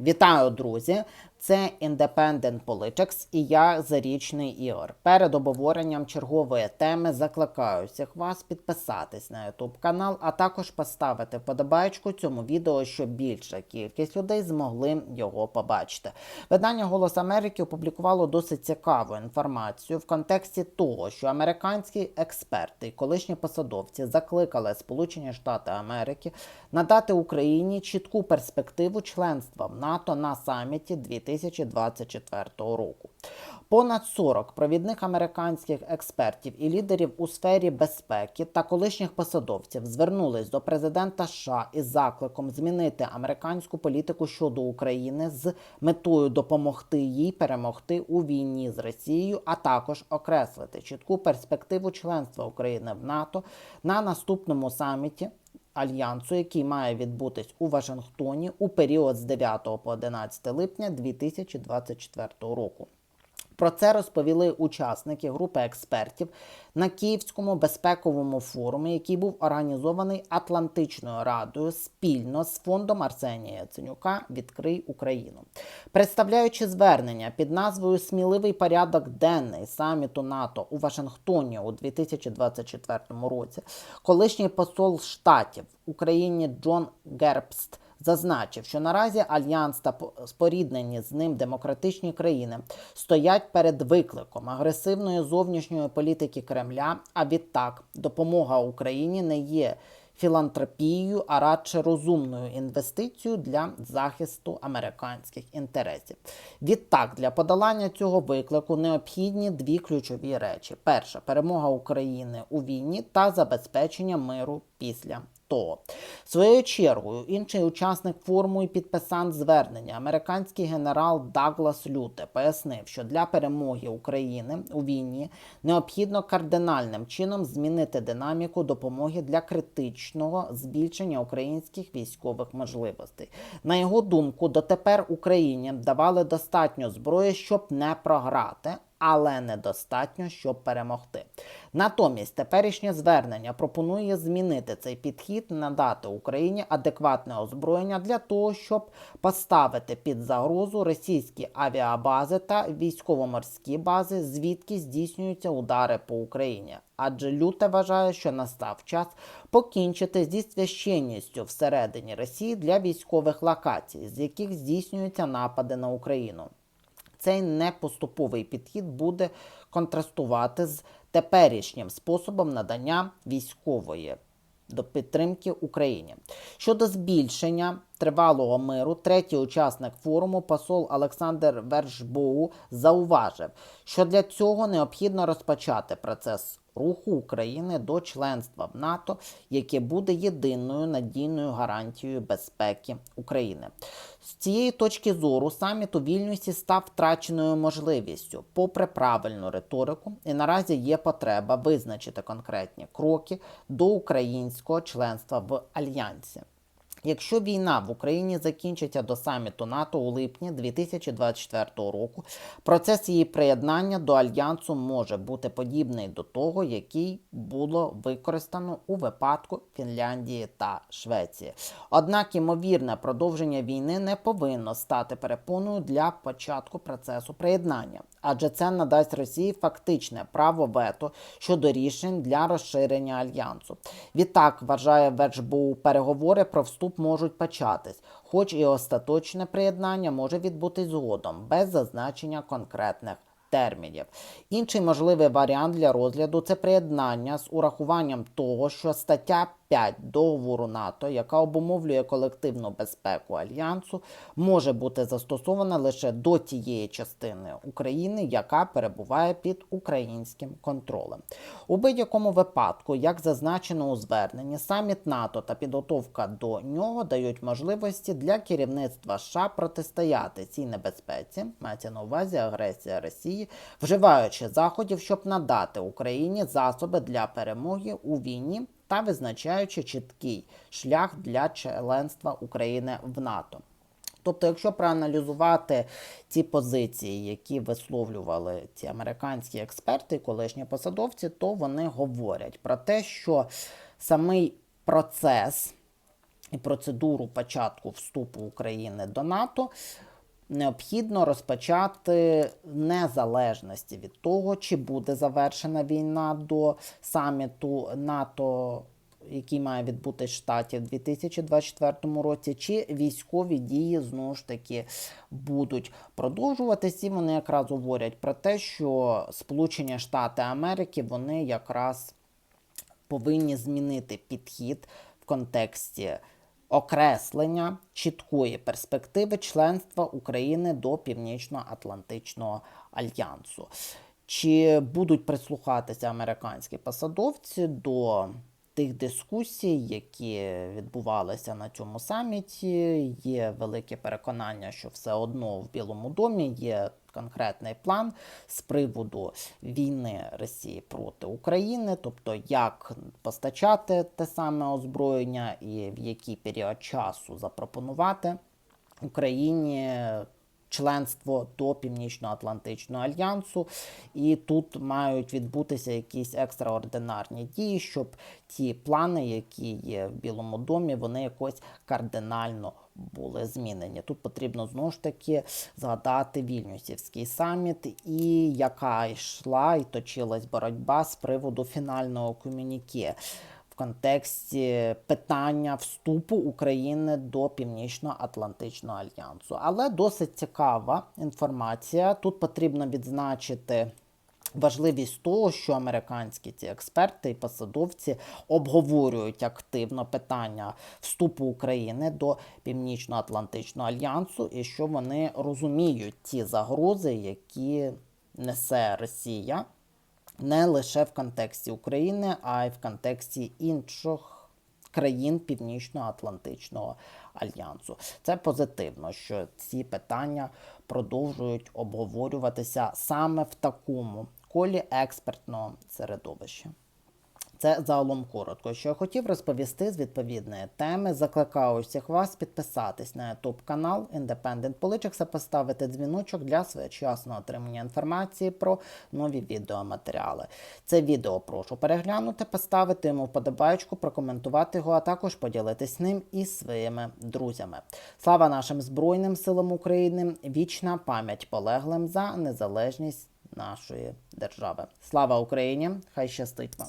Вітаю, друзі! Це Independent Politics і я Зарічний Ігор. Перед обговоренням чергової теми закликаю всіх вас підписатись на YouTube канал, а також поставити вподобайку цьому відео, щоб більша кількість людей змогли його побачити. Видання Голос Америки опублікувало досить цікаву інформацію в контексті того, що американські експерти і колишні посадовці закликали Сполучені Штати Америки надати Україні чітку перспективу членства в НАТО на саміті 2024 року. Понад 40 провідних американських експертів і лідерів у сфері безпеки та колишніх посадовців звернулись до президента США із закликом змінити американську політику щодо України з метою допомогти їй перемогти у війні з Росією, а також окреслити чітку перспективу членства України в НАТО на наступному саміті альянсу, який має відбутись у Вашингтоні у період з 9 по 11 липня 2024 року. Про це розповіли учасники групи експертів на Київському безпековому форумі, який був організований Атлантичною радою спільно з фондом Арсенія Яценюка Відкрий Україну. Представляючи звернення під назвою Сміливий порядок денний саміту НАТО у Вашингтоні у 2024 році, колишній посол штатів в Україні Джон Гербст зазначив, що наразі альянс та споріднені з ним демократичні країни стоять перед викликом агресивної зовнішньої політики Кремля. А відтак допомога Україні не є філантропією, а радше розумною інвестицією для захисту американських інтересів. Відтак, для подолання цього виклику необхідні дві ключові речі: перша перемога України у війні та забезпечення миру після то своєю чергою інший учасник форуму і підписант звернення, американський генерал Даглас Люте, пояснив, що для перемоги України у війні необхідно кардинальним чином змінити динаміку допомоги для критичного збільшення українських військових можливостей. На його думку, дотепер Україні давали достатньо зброї, щоб не програти але недостатньо, щоб перемогти. Натомість теперішнє звернення пропонує змінити цей підхід, надати Україні адекватне озброєння для того, щоб поставити під загрозу російські авіабази та військово-морські бази, звідки здійснюються удари по Україні. Адже люте вважає, що настав час покінчити зі священністю всередині Росії для військових локацій, з яких здійснюються напади на Україну цей непоступовий підхід буде контрастувати з теперішнім способом надання військової до підтримки Україні. Щодо збільшення тривалого миру, третій учасник форуму, посол Олександр Вершбоу, зауважив, що для цього необхідно розпочати процес руху України до членства в НАТО, яке буде єдиною надійною гарантією безпеки України. З цієї точки зору саміт у Вільнюсі став втраченою можливістю, попри правильну риторику, і наразі є потреба визначити конкретні кроки до українського членства в альянсі. Якщо війна в Україні закінчиться до саміту НАТО у липні 2024 року, процес її приєднання до альянсу може бути подібний до того, який було використано у випадку Фінляндії та Швеції. Однак ймовірне продовження війни не повинно стати перепоною для початку процесу приєднання, адже це надасть Росії фактичне право вето щодо рішень для розширення альянсу. Відтак вважає Верджбоу переговори про вступ можуть початись, хоч і остаточне приєднання може відбутись згодом, без зазначення конкретних термінів. Інший можливий варіант для розгляду це приєднання з урахуванням того, що стаття 5 договору НАТО, яка обумовлює колективну безпеку альянсу, може бути застосована лише до тієї частини України, яка перебуває під українським контролем. У будь-якому випадку, як зазначено у зверненні, саміт НАТО та підготовка до нього дають можливості для керівництва США протистояти цій небезпеці, мається на увазі агресія Росії, вживаючи заходів, щоб надати Україні засоби для перемоги у війні та визначаючи чіткий шлях для членства України в НАТО. Тобто, якщо проаналізувати ці позиції, які висловлювали ці американські експерти, колишні посадовці, то вони говорять про те, що самий процес і процедуру початку вступу України до НАТО необхідно розпочати незалежності від того, чи буде завершена війна до саміту НАТО, який має відбути в штаті в 2024 році, чи військові дії знову ж таки будуть продовжуватись. І вони якраз говорять про те, що Сполучені Штати Америки вони якраз повинні змінити підхід в контексті окреслення чіткої перспективи членства України до Північно-Атлантичного альянсу. Чи будуть прислухатися американські посадовці до тих дискусій, які відбувалися на цьому саміті? Є велике переконання, що все одно в Білому домі є конкретний план з приводу війни Росії проти України, тобто як постачати те саме озброєння і в який період часу запропонувати Україні членство до Північно-Атлантичного альянсу, і тут мають відбутися якісь екстраординарні дії, щоб ті плани, які є в Білому домі, вони якось кардинально були змінені. Тут потрібно знову ж таки згадати Вільнюсівський саміт, і яка йшла і точилась боротьба з приводу фінального комюніке контексті питання вступу України до Північно-Атлантичного альянсу. Але досить цікава інформація. Тут потрібно відзначити. Важливість того, що американські ці експерти і посадовці обговорюють активно питання вступу України до Північно-Атлантичного альянсу, і що вони розуміють ті загрози, які несе Росія не лише в контексті України, а й в контексті інших країн Північно-Атлантичного альянсу. Це позитивно, що ці питання продовжують обговорюватися саме в такому колі експертного середовища. Це загалом коротко. Що я хотів розповісти з відповідної теми. Закликаю всіх вас підписатись на YouTube канал Independent Politics та поставити дзвіночок для своєчасного отримання інформації про нові відеоматеріали. Це відео прошу переглянути, поставити йому вподобайку, прокоментувати його, а також поділитись ним із своїми друзями. Слава нашим Збройним силам України! Вічна пам'ять полеглим за незалежність нашої держави. Слава Україні! Хай щастить вам!